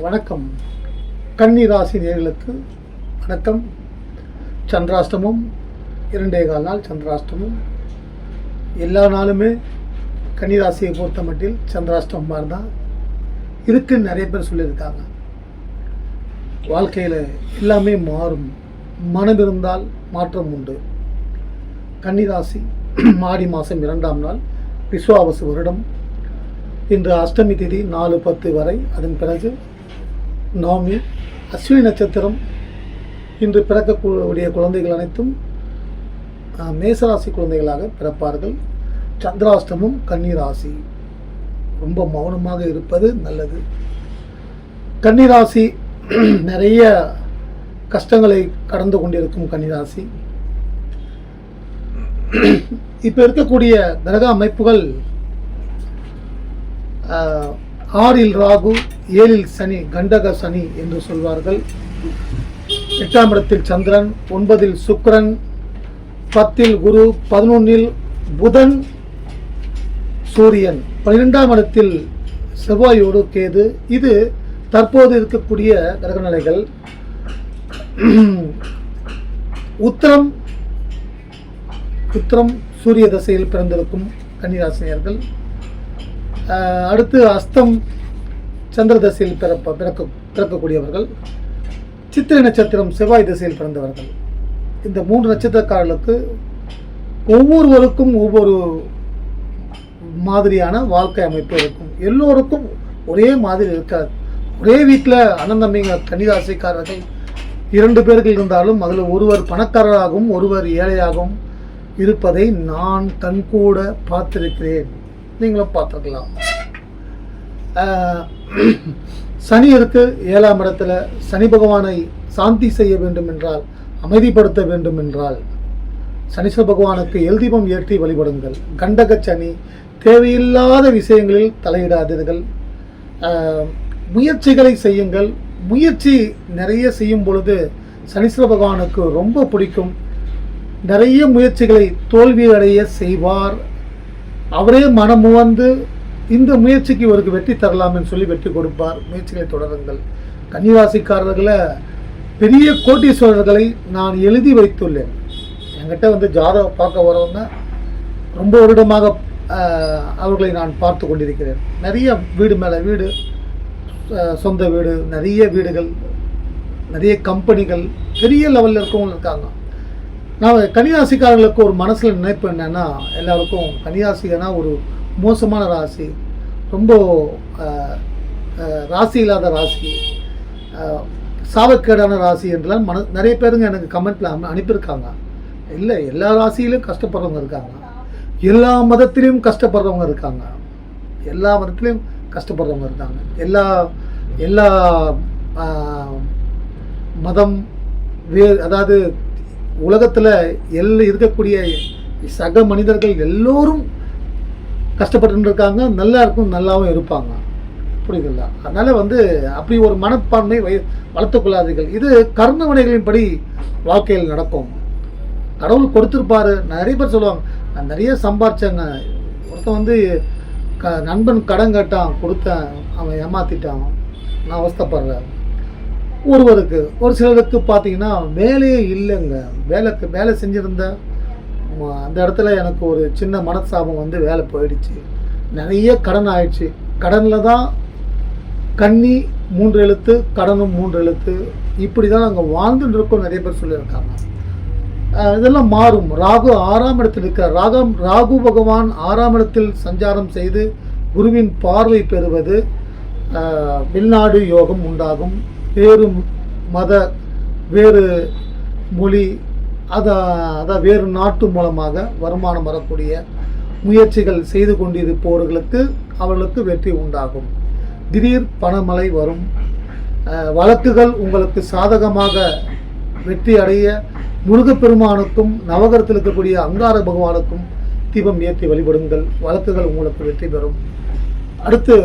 வணக்கம். கன்னி ராசி நேர்களுக்கு வணக்கம். சந்திராஷ்டமம் இரண்டே கால் நாள் சந்திராஷ்டமம். எல்லா நாளுமே கன்னி ராசியை பொறுத்த மட்டில் சந்திராஷ்டமம் மாதிரி தான் இருக்குன்னு நிறைய பேர் சொல்லியிருக்காங்க. வாழ்க்கையில் எல்லாமே மாறும். மனம் இருந்தால் மாற்றம் உண்டு. கன்னிராசி மாடி மாதம் இரண்டாம் நாள் விஸ்வாவசு வருடம். இன்று அஷ்டமி திதி நாலு பத்து வரை அதன் பிறகு நவமி அஸ்வினி நட்சத்திரம் இன்று பிறக்கக்கூடிய குழந்தைகள் அனைத்தும் மேசராசி குழந்தைகளாக பிறப்பார்கள். சந்திராஷ்டமும் கன்னிராசி. ரொம்ப மௌனமாக இருப்பது நல்லது. கன்னிராசி நிறைய கஷ்டங்களை கடந்து கொண்டிருக்கும் கன்னிராசி. இப்போ இருக்கக்கூடிய கிரக அமைப்புகள் ஆறில் ராகு ஏழில் சனி கண்டக சனி என்று சொல்வார்கள். எட்டாம் இடத்தில் சந்திரன் ஒன்பதில் சுக்கரன் பத்தில் குரு பதினொன்னில் புதன் சூரியன். பன்னிரெண்டாம் இடத்தில் செவ்வாயோடு கேது. இது தற்போது இருக்கக்கூடிய கிரகநிலைகள். உத்தரம் உத்தரம் சூரிய தசையில் பிறந்திருக்கும் கன்னிராசினியர்கள். அடுத்து அஸ்தம் சந்திர தசையில் பிறப்ப பிறக்க பிறக்கக்கூடியவர்கள். சித்திரை நட்சத்திரம் செவ்வாய் திசையில் பிறந்தவர்கள். இந்த மூன்று நட்சத்திரக்காரர்களுக்கு ஒவ்வொருவருக்கும் ஒவ்வொரு மாதிரியான வாழ்க்கை அமைப்பு இருக்கும். எல்லோருக்கும் ஒரே மாதிரி இருக்காது. ஒரே வீட்டில் அண்ணன் தம்பிங்க கன்னிராசிக்காரர்கள் இரண்டு பேர்கள் இருந்தாலும் அதில் ஒருவர் பணக்காரராகவும் ஒருவர் ஏழையாகவும் இருப்பதை நான் கண்கூட பார்த்திருக்கிறேன். நீங்களும் பார்த்துருக்கலாம். சனி இருக்கு ஏழாம் இடத்துல சனி பகவானை சாந்தி செய்ய வேண்டும் என்றால் அமைதிப்படுத்த வேண்டும் என்றால் சனீஸ்வர பகவானுக்கு எல்தீபம் ஏற்றி வழிபடுங்கள். கண்டக சனி தேவையில்லாத விஷயங்களில் தலையிடாதீர்கள். முயற்சிகளை செய்யுங்கள். முயற்சி நிறைய செய்யும் பொழுது சனீஸ்வர பகவானுக்கு ரொம்ப பிடிக்கும். நிறைய முயற்சிகளை தோல்வியடைய செய்வார். அவரே மனம் வந்து இந்த முயற்சிக்கு இவருக்கு வெற்றி தரலாம்னு சொல்லி வெற்றி கொடுப்பார். முயற்சிகளை தொடருங்கள். கன்னிராசிக்காரர்களை பெரிய கோட்டீஸ்வரர்களை நான் எழுதி வைத்துள்ளேன். என்கிட்ட வந்து ஜாதக பார்க்க வரவங்க ரொம்ப வருடமாக அவர்களை நான் பார்த்து கொண்டிருக்கிறேன். நிறைய வீடு மேலே வீடு சொந்த வீடு நிறைய வீடுகள் நிறைய கம்பெனிகள் பெரிய லெவலில் இருக்கவங்க இருக்காங்க. நான் கன்னிராசிக்காரர்களுக்கு ஒரு மனசில் நினைப்பு என்னென்னா எல்லாருக்கும் கன்னிராசிகனா ஒரு மோசமான ராசி. ரொம்ப ராசி இல்லாத ராசி. சாவக்கேடான ராசி என்றெல்லாம் மன நிறைய பேருங்க எனக்கு கமெண்ட்டில் அனுப்பியிருக்காங்க. இல்லை எல்லா ராசியிலும் கஷ்டப்படுறவங்க இருக்காங்க. எல்லா மதத்திலையும் கஷ்டப்படுறவங்க இருக்காங்க. எல்லா மதத்திலையும் கஷ்டப்படுறவங்க இருக்காங்க. எல்லா எல்லா மதம் வே அதாவது உலகத்தில் எல்ல இருக்கக்கூடிய சக மனிதர்கள் எல்லோரும் கஷ்டப்பட்டு இருக்காங்க நல்லா இருக்கும் நல்லாவும் இருப்பாங்க. புரியுதுங்களா அதனால் வந்து அப்படி ஒரு மனப்பான்மை வை வளர்த்துக்கொள்ளாதீர்கள். இது கர்ம வினைகளின்படி வாழ்க்கையில் நடக்கும். கடவுள் கொடுத்துருப்பாரு. நிறைய பேர் சொல்லுவாங்க. நான் நிறைய சம்பாரிச்சேங்க. ஒருத்தன் வந்து க நண்பன் கடன் கேட்டான் கொடுத்தேன். அவன் ஏமாத்திட்டான். நான் அவஸ்தப்படுறேன். ஒருவருக்கு ஒரு சிலருக்கு பார்த்தீங்கன்னா வேலையே இல்லைங்க. வேலைக்கு வேலை செஞ்சுருந்தேன் அந்த இடத்துல எனக்கு ஒரு சின்ன மனசாபம் வந்து வேலை போயிடுச்சு. நிறைய கடன் ஆயிடுச்சு. கடனில் தான் கண்ணி மூன்று எழுத்து கடனும் மூன்று எழுத்து. இப்படி தான் நாங்கள் வாழ்ந்துட்டு இருக்கோம் நிறைய பேர் சொல்லியிருக்காங்க. இதெல்லாம் மாறும். ராகு ஆறாம் இடத்தில் இருக்க ராகம் ராகு பகவான் ஆறாம் இடத்தில் சஞ்சாரம் செய்து குருவின் பார்வை பெறுவது வெளிநாடு யோகம் உண்டாகும். வேறு மத வேறு மொழி அதை அதான் வேறு நாட்டு மூலமாக வருமானம் வரக்கூடிய முயற்சிகள் செய்து கொண்டிருப்பவர்களுக்கு அவர்களுக்கு வெற்றி உண்டாகும். திடீர் பணமழை வரும். வழக்குகள் உங்களுக்கு சாதகமாக வெற்றி அடைய முருகப்பெருமானுக்கும் நவகரத்தில் இருக்கக்கூடிய அங்கார பகவானுக்கும் தீபம் ஏற்றி வழிபடுங்கள். வழக்குகள் உங்களுக்கு வெற்றி பெறும். அடுத்து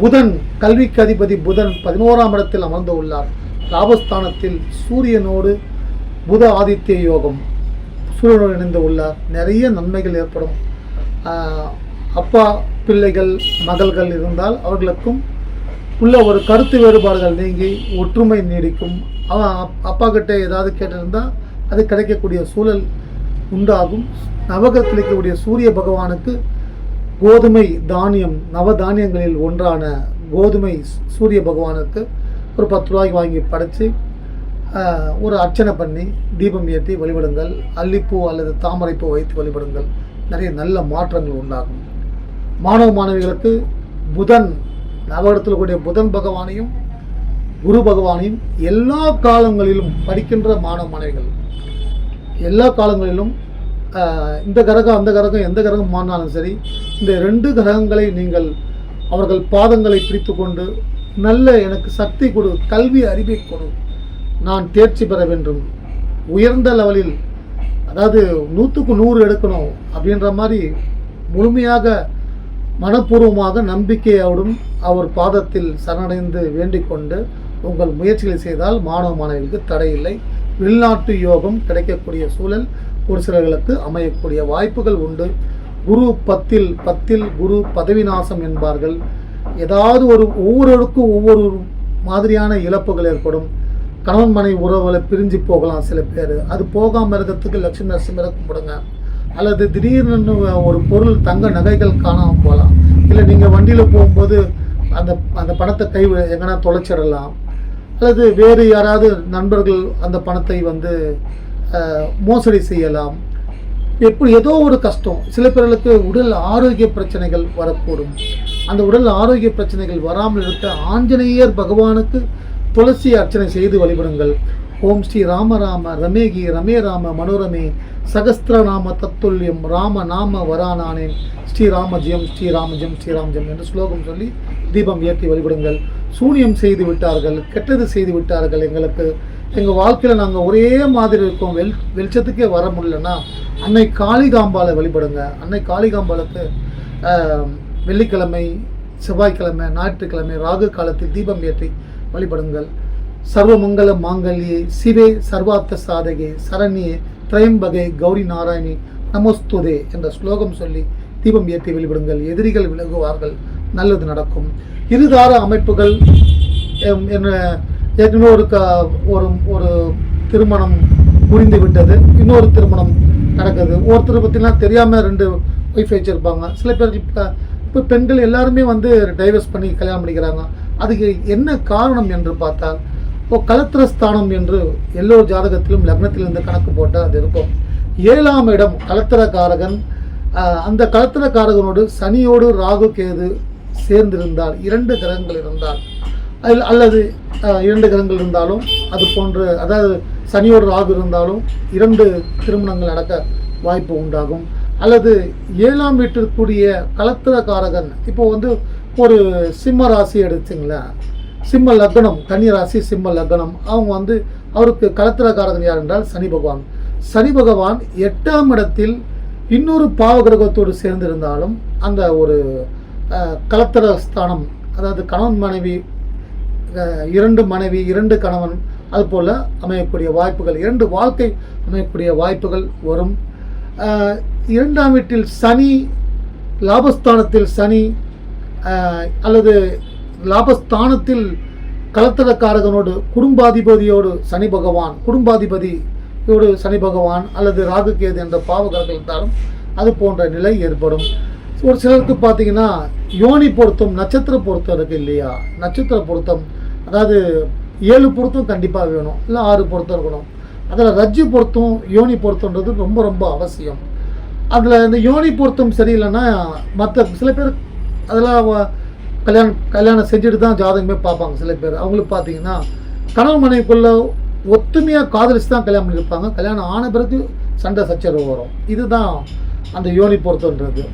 புதன் கல்விக்கு அதிபதி புதன் பதினோராம் இடத்தில் அமர்ந்து உள்ளார். லாபஸ்தானத்தில் சூரியனோடு புத ஆதித்ய யோகம் சூரியனோடு இணைந்து உள்ளார். நிறைய நன்மைகள் ஏற்படும். அப்பா பிள்ளைகள் மகள்கள் இருந்தால் அவர்களுக்கும் உள்ள ஒரு கருத்து வேறுபாடுகள் நீங்கி ஒற்றுமை நீடிக்கும். அவன் அப்பா கிட்ட ஏதாவது கேட்டிருந்தால் அது கிடைக்கக்கூடிய சூழல் உண்டாகும். நவகிரகத்தில் இருக்கக்கூடிய சூரிய பகவானுக்கு கோதுமை தானியம் நவ தானியங்களில் ஒன்றான கோதுமை சூரிய பகவானுக்கு ஒரு பத்து ரூபாய்க்கு வாங்கி படைத்து ஒரு அர்ச்சனை பண்ணி தீபம் ஏற்றி வழிபடுங்கள். அல்லிப்பூ அல்லது தாமரைப்பூ வைத்து வழிபடுங்கள். நிறைய நல்ல மாற்றங்கள் உண்டாகும். மாணவ மாணவிகளுக்கு புதன் நவகரத்தில் கூடிய புதன் பகவானையும் குரு பகவானையும் எல்லா காலங்களிலும் படிக்கின்ற மாணவ மாணவிகள் எல்லா காலங்களிலும் இந்த கிரகம் அந்த கிரகம் எந்த கிரகம் மாறினாலும் சரி இந்த ரெண்டு கிரகங்களை நீங்கள் அவர்கள் பாதங்களை பிடித்து கொண்டு நல்ல எனக்கு சக்தி கொடு கல்வி அறிவை கொடு. நான் தேர்ச்சி பெற வேண்டும். உயர்ந்த லெவலில் அதாவது நூற்றுக்கு நூறு எடுக்கணும் அப்படின்ற மாதிரி முழுமையாக மனப்பூர்வமாக நம்பிக்கையோடும் அவர் பாதத்தில் சரணடைந்து வேண்டிக் கொண்டு உங்கள் முயற்சிகளை செய்தால் மாணவ மாணவிகளுக்கு தடையில்லை. வெளிநாட்டு யோகம் கிடைக்கக்கூடிய சூழல் ஒரு சிலர்களுக்கு அமையக்கூடிய வாய்ப்புகள் உண்டு. குரு பத்தில் பத்தில் குரு பதவிநாசம் என்பார்கள். ஏதாவது ஒரு ஒவ்வொருவருக்கும் ஒவ்வொரு மாதிரியான இழப்புகள் ஏற்படும். கணவன் மனைவி உறவுகளை பிரிஞ்சு போகலாம் சில பேர். அது போகாமல் இருக்கிறதுக்கு லட்சுமி நரசிம்மரை கும்பிடுங்க. அல்லது திடீர்னு ஒரு பொருள் தங்க நகைகள் காணாமல் போகலாம். இல்லை நீங்கள் வண்டியில் போகும்போது அந்த அந்த பணத்தை கை எங்கன்னா தொலைச்சிடலாம். அல்லது வேறு யாராவது நண்பர்கள் அந்த பணத்தை வந்து மோசடி செய்யலாம். எப்படி ஏதோ ஒரு கஷ்டம் சில பேர்களுக்கு உடல் ஆரோக்கிய பிரச்சனைகள் வரக்கூடும். அந்த உடல் ஆரோக்கிய பிரச்சனைகள் வராமல் இருக்க ஆஞ்சநேயர் பகவானுக்கு துளசி அர்ச்சனை செய்து வழிபடுங்கள். ஓம் ஸ்ரீ ராமராம ரமேகி ரமே ராம மனோரமே சகஸ்திரநாம தத்துல்யம் ராம நாம வரானானேன் ஸ்ரீராமஜியம் ஸ்ரீராமஜியம் ஸ்ரீராமஜம் என்று ஸ்லோகம் சொல்லி தீபம் ஏற்றி வழிபடுங்கள். சூனியம் செய்து விட்டார்கள் கெட்டது செய்து விட்டார்கள் எங்களுக்கு. எங்கள் வாழ்க்கையில் நாங்கள் ஒரே மாதிரி இருக்கோம். வெள் வெளிச்சத்துக்கே வர முடியலன்னா அன்னை காளிகாம்பாலை வழிபடுங்க. அன்னை காளிகாம்பாலுக்கு வெள்ளிக்கிழமை செவ்வாய்க்கிழமை ஞாயிற்றுக்கிழமை ராகு காலத்தில் தீபம் ஏற்றி வழிபடுங்கள். சர்வமங்கல மாங்கல்யே சிவே சர்வார்த்த சாதகே சரண்யே திரையம்பகை கௌரி நாராயணி நமஸ்துதே என்ற ஸ்லோகம் சொல்லி தீபம் ஏற்றி வழிபடுங்கள். எதிரிகள் விலகுவார்கள். நல்லது நடக்கும். இருதார அமைப்புகள் எம், என்ன ஏற்கனவே ஒரு க ஒரு ஒரு திருமணம் முடிந்து விட்டது. இன்னொரு திருமணம் நடக்குது. ஒருத்தர் பற்றிலாம் தெரியாமல் ரெண்டு ஒய்ஃப் வச்சுருப்பாங்க. சில பேர் இப்போ இப்போ பெண்கள் எல்லாருமே வந்து டைவர்ஸ் பண்ணி கல்யாணம் பண்ணிக்கிறாங்க. அதுக்கு என்ன காரணம் என்று பார்த்தால் இப்போ கலத்திரஸ்தானம் என்று எல்லோ ஜாதகத்திலும் லக்னத்திலிருந்து கணக்கு போட்டால் அது இருக்கும். ஏழாம் இடம் கலத்திரக்காரகன். அந்த கலத்திரக்காரகனோடு சனியோடு ராகு கேது சேர்ந்திருந்தால் இரண்டு கிரகங்கள் இருந்தால் அல்லது இரண்டு கிரகங்கள் இருந்தாலும் அது போன்று அதாவது சனியோடு ராகு இருந்தாலும் இரண்டு திருமணங்கள் நடக்க வாய்ப்பு உண்டாகும். அல்லது ஏழாம் வீட்டிற்குரிய கலத்திரக்காரகன் இப்போ வந்து ஒரு சிம்ம ராசி எடுத்துங்களேன். சிம்ம லக்னம் கன்னி ராசி சிம்ம லக்னம். அவங்க வந்து அவருக்கு கலத்திரக்காரகன் யார் என்றால் சனி பகவான். சனி பகவான் எட்டாம் இடத்தில் இன்னொரு பாவ கிரகத்தோடு சேர்ந்திருந்தாலும் அந்த ஒரு கலத்திர ஸ்தானம் அதாவது கணவன் மனைவி இரண்டு மனைவி இரண்டு கணவன் அதுபோல் அமையக்கூடிய வாய்ப்புகள் இரண்டு வாழ்க்கை அமையக்கூடிய வாய்ப்புகள் வரும். இரண்டாம் வீட்டில் சனி லாபஸ்தானத்தில் சனி அல்லது லாபஸ்தானத்தில் கலத்தரக்காரகனோடு குடும்பாதிபதியோடு சனி பகவான் குடும்பாதிபதியோடு சனி பகவான் அல்லது ராகுகேது என்ற பாவகர்கள் இருந்தாலும் அது போன்ற நிலை ஏற்படும். ஒரு சிலருக்கு பார்த்தீங்கன்னா யோனி பொருத்தம் நட்சத்திர பொருத்தம் இருக்குது இல்லையா? நட்சத்திர பொருத்தம் அதாவது ஏழு பொருத்தம் கண்டிப்பாக வேணும் இல்லை ஆறு பொருத்தம் இருக்கணும். அதில் ரஜ்ஜு பொருத்தம் யோனி பொருத்தன்றது ரொம்ப ரொம்ப அவசியம். அதில் இந்த யோனி பொருத்தம் சரியில்லைன்னா மற்ற சில பேர் அதெல்லாம் கல்யாணம் கல்யாணம் செஞ்சுட்டு தான் ஜாதகமே பார்ப்பாங்க சில பேர். அவங்களுக்கு பார்த்தீங்கன்னா கணவன் மனைவிக்குள்ள ஒத்துமையாக காதலிச்சு தான் கல்யாணம் பண்ணியிருப்பாங்க. கல்யாணம் ஆன பிறகு சண்டை சச்சரவு வரும். இதுதான் அந்த யோனி பொருத்தன்றது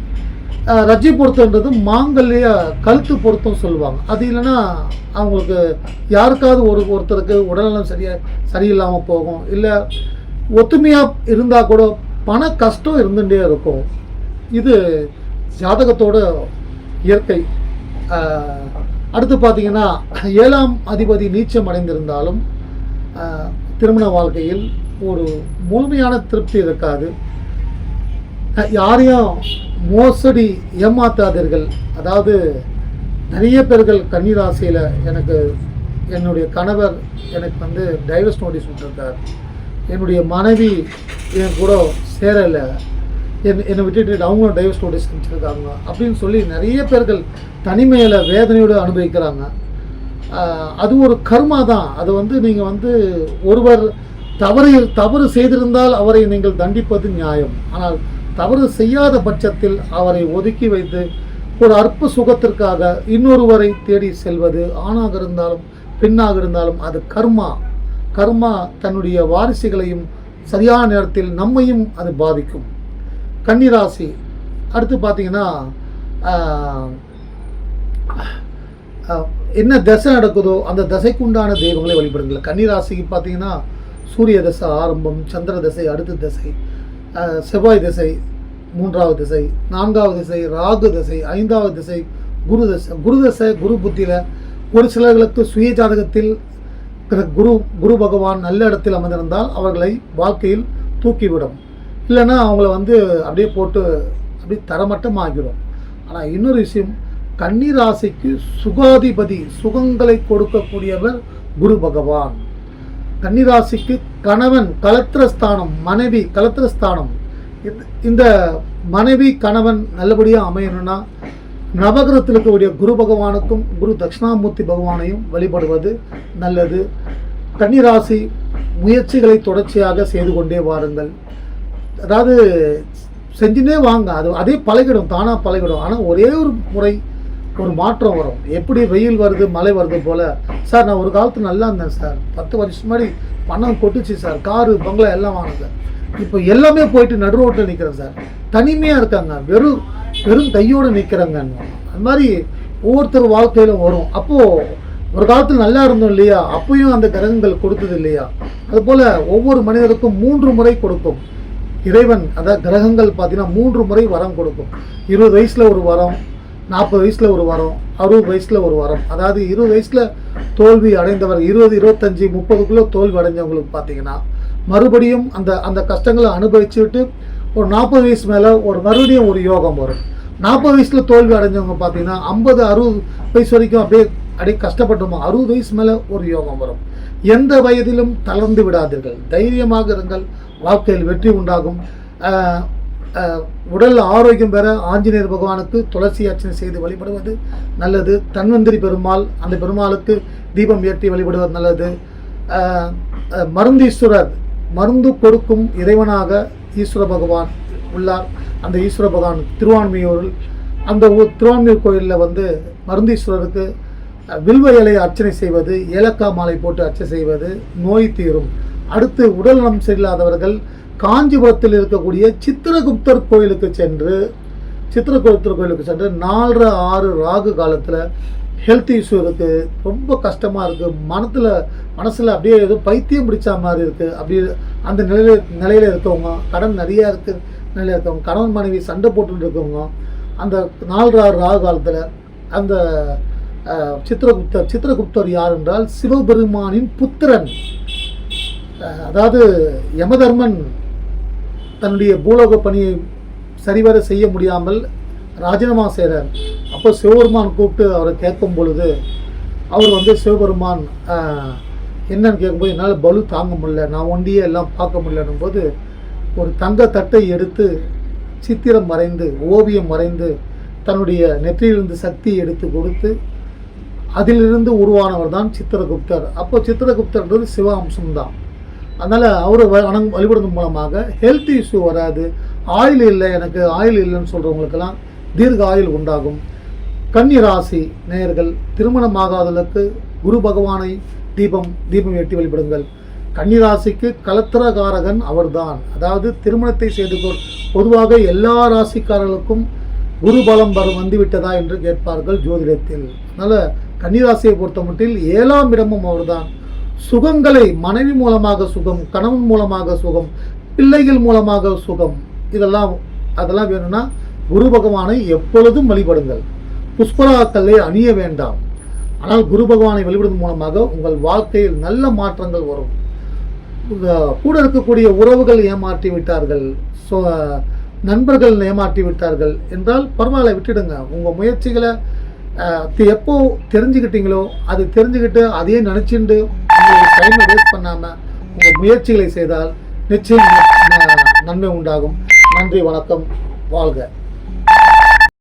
ரஜ்ஜி பொருத்தன்றது மாங்கல்ய கழுத்து பொருத்தம் சொல்லுவாங்க. அது இல்லைன்னா அவங்களுக்கு யாருக்காவது ஒரு ஒருத்தருக்கு உடல்நலம் சரியா சரியில்லாமல் போகும். இல்லை ஒத்துமையாக இருந்தால் கூட பண கஷ்டம் இருந்துகிட்டே இருக்கும். இது ஜாதகத்தோட இயற்கை. அடுத்து பார்த்தீங்கன்னா ஏழாம் அதிபதி நீச்சம் அடைந்திருந்தாலும் திருமண வாழ்க்கையில் ஒரு முழுமையான திருப்தி இருக்காது. யாரையும் மோசடி ஏமாத்தாதீர்கள் அதாவது நிறைய பேர்கள் கன்னிராசியில் எனக்கு என்னுடைய கணவர் எனக்கு வந்து டைவர்ஸ் நோட்டீஸ் விட்டுருக்கார். என்னுடைய மனைவி என் கூட சேரலை. என் என்னை விட்டுட்டு அவங்களும் டைவர்ஸ் நோட்டீஸ் அனுப்பிச்சிருக்காங்க. அப்படின்னு சொல்லி நிறைய பேர்கள் தனிமையில் வேதனையோடு அனுபவிக்கிறாங்க. அது ஒரு கர்மா தான். அது வந்து நீங்கள் வந்து ஒருவர் தவறு தவறு செய்திருந்தால் அவரை நீங்கள் தண்டிப்பது நியாயம். ஆனால் தவறு செய்யாத பட்சத்தில் அவரை ஒதுக்கி வைத்து ஒரு அற்ப சுகத்திற்காக இன்னொருவரை தேடி செல்வது ஆணாக இருந்தாலும் பெண்ணாக இருந்தாலும் அது கர்மா. கர்மா தன்னுடைய வாரிசுகளையும் சரியான நேரத்தில் நம்மையும் அது பாதிக்கும். கன்னிராசி அடுத்து பார்த்தீங்கன்னா என்ன தசை நடக்குதோ அந்த தசைக்குண்டான தெய்வங்களை வழிபடுங்கள். கன்னிராசிக்கு பார்த்தீங்கன்னா சூரிய தசை ஆரம்பம் சந்திர தசை அடுத்த தசை. செவ்வாய் திசை மூன்றாவது திசை நான்காவது திசை ராகு திசை ஐந்தாவது திசை குரு தசை குரு தசை குரு புத்தியில் ஒரு சிலர்களுக்கு சுய ஜாதகத்தில் குரு குரு பகவான் நல்ல இடத்தில் அமர்ந்திருந்தால் அவர்களை வாழ்க்கையில் தூக்கிவிடும். இல்லைன்னா அவங்கள வந்து அப்படியே போட்டு அப்படியே தரமட்டம் ஆகிடும் ஆனால் இன்னொரு விஷயம் கன்னிராசிக்கு சுகாதிபதி சுகங்களை கொடுக்கக்கூடியவர் குரு பகவான். கன்னிராசிக்கு கணவன் கலத்திரஸ்தானம் மனைவி கலத்திரஸ்தானம். இந்த- இந்த மனைவி கணவன் நல்லபடியாக அமையணும்னா நவகிரகத்தில் இருக்கக்கூடிய குரு பகவானுக்கும் குரு தட்சிணாமூர்த்தி பகவானையும் வழிபடுவது நல்லது. கன்னிராசி முயற்சிகளை தொடர்ச்சியாக செய்து கொண்டே வாருங்கள். அதாவது செஞ்சுனே வாங்க. அது அதே பழகிடும் தானாக பழகிடும். ஆனால் ஒரே ஒரு முறை ஒரு மாற்றம் வரும். எப்படி வெயில் வருது மழை வருது போல். சார் நான் ஒரு காலத்து நல்லா இருந்தேன் சார். பத்து வருஷம் முன்னாடி பணம் கொட்டுச்சு சார். காரு பங்களா எல்லாம் வாங்கினேன் சார் இப்போ எல்லாமே போயிட்டு நடு ரோட்டில் நிற்கிறேன் சார். தனிமையாக இருக்காங்க. வெறும் வெறும் கையோடு நிற்கிறாங்க அது மாதிரி ஒவ்வொருத்தர் வாழ்க்கையிலும் வரும். அப்போது ஒரு காலத்தில் நல்லா இருந்தோம் இல்லையா? அப்பயும் அந்த கிரகங்கள் கொடுத்தது இல்லையா? அதுபோல் ஒவ்வொரு மனிதருக்கும் மூன்று முறை கொடுக்கும். இறைவன் அதாவது கிரகங்கள் பார்த்தீங்கன்னா மூன்று முறை வரம் கொடுக்கும். இருபது வயசில் ஒரு வரம் நாற்பது வயசில் ஒரு வரம் அறுபது வயசில் ஒரு வரம். அதாவது இருபது வயசில் தோல்வி அடைந்தவர் இருபது இருபத்தஞ்சி முப்பதுக்குள்ளே தோல்வி அடைஞ்சவங்களுக்கு பார்த்தீங்கன்னா மறுபடியும் அந்த அந்த கஷ்டங்களை அனுபவிச்சுட்டு ஒரு நாற்பது வயசு மேலே ஒரு மறுபடியும் ஒரு யோகம் வரும். நாற்பது வயசில் தோல்வி அடைஞ்சவங்க பார்த்தீங்கன்னா ஐம்பது அறுபது வயசு வரைக்கும் அப்படியே அப்படியே கஷ்டப்பட்டோமோ அறுபது வயசு மேலே ஒரு யோகம் வரும். எந்த வயதிலும் தளர்ந்து விடாதீர்கள். தைரியமாக இருங்கள். வாழ்க்கையில் வெற்றி உண்டாகும். உடல் ஆரோக்கியம் பெற ஆஞ்சநேயர் பகவானுக்கு துளசி அர்ச்சனை செய்து வழிபடுவது நல்லது. தன்வந்திரி பெருமாள் அந்த பெருமாளுக்கு தீபம் ஏற்றி வழிபடுவது நல்லது. மருந்தீஸ்வரர் மருந்து கொடுக்கும் இறைவனாக ஈஸ்வர பகவான் உள்ளார். அந்த ஈஸ்வர பகவான் திருவான்மையூரில் அந்த ஊர் திருவான்மையூர் கோயிலில் வந்து மருந்தீஸ்வரருக்கு வில்வ இலையை அர்ச்சனை செய்வது ஏலக்காய் மாலை போட்டு அர்ச்சனை செய்வது நோய் தீரும். அடுத்து உடல் நலம் சரியில்லாதவர்கள் காஞ்சிபுரத்தில் இருக்கக்கூடிய சித்திரகுப்தர் கோயிலுக்கு சென்று சித்திரகுப்தர் கோயிலுக்கு சென்று நாலரை ஆறு ராகு காலத்தில் ஹெல்த் இஷ்யூ இருக்குது ரொம்ப கஷ்டமாக இருக்குது மனத்தில் மனசில் அப்படியே ஏதோ பைத்தியம் பிடிச்ச மாதிரி இருக்குது அப்படி அந்த நிலையில நிலையில் இருக்கவங்க கடன் நிறையா இருக்குது நிலையில் இருக்கவங்க கணவன் மனைவி சண்டை போட்டுட்டு இருக்கவங்க அந்த நாலரை ஆறு ராகு காலத்தில் அந்த சித்திரகுப்தர் சித்திரகுப்தர் யார் என்றால் சிவபெருமானின் புத்திரன். அதாவது யமதர்மன். தன்னுடைய பூலோக பணியை சரிவர செய்ய முடியாமல் ராஜினாமா செய்கிறார் அப்போ சிவபெருமான் கூப்பிட்டு அவரை கேட்கும் பொழுது அவர் வந்து சிவபெருமான் என்னன்னு கேட்கும்போது என்னால் பலு தாங்க முடியல நான் ஒண்டியே எல்லாம் பார்க்க முடியலன்னும் போது ஒரு தங்க தட்டை எடுத்து சித்திரம் வரைந்து ஓவியம் வரைந்து தன்னுடைய நெற்றியிலிருந்து சக்தியை எடுத்து கொடுத்து அதிலிருந்து உருவானவர் தான் சித்திரகுப்தர். அப்போ சித்திரகுப்தர்ன்றது சிவ அம்சம்தான் அதனால் அவரை வணங் வழிபடுறது மூலமாக ஹெல்த் இஷ்யூ வராது. ஆயில் இல்லை எனக்கு ஆயில் இல்லைன்னு சொல்கிறவங்களுக்கெல்லாம் தீர்க்க ஆயுள் உண்டாகும். கன்னிராசி நேயர்கள் திருமணமாகாதவர்களுக்கு குரு பகவானை தீபம் தீபம் எட்டி வழிபடுங்கள். கன்னிராசிக்கு கலத்திரகாரகன் அவர்தான். அதாவது திருமணத்தை செய்து கொள் பொதுவாக எல்லா ராசிக்காரர்களுக்கும் குரு பலம் வரும் வந்துவிட்டதா என்று கேட்பார்கள் ஜோதிடத்தில். அதனால் கன்னிராசியை பொறுத்த மட்டில் ஏழாம் இடமும் அவர்தான். சுகங்களை மனைவி மூலமாக சுகம் கணவன் மூலமாக சுகம் பிள்ளைகள் மூலமாக சுகம். இதெல்லாம் அதெல்லாம் வேணும்னா குரு பகவானை எப்பொழுதும் வழிபடுங்கள். புஷ்பராக்களை அணிய வேண்டாம். ஆனால் குரு பகவானை வழிபடுவதன் மூலமாக உங்கள் வாழ்க்கையில் நல்ல மாற்றங்கள் வரும். கூட இருக்கக்கூடிய உறவுகள் ஏமாற்றி விட்டார்கள் சொ- நண்பர்கள் ஏமாற்றி விட்டார்கள் என்றால் பரவாயில்ல விட்டுடுங்க. உங்கள் முயற்சிகளை எப்போ தெரிஞ்சுக்கிட்டீங்களோ அது தெரிஞ்சுக்கிட்டு அதையே நினச்சிண்டு உங்களுடைய டைமை வேஸ்ட் பண்ணாமல் உங்கள் முயற்சிகளை செய்தால் நிச்சயம் நன்மை உண்டாகும். நன்றி வணக்கம் வாழ்க.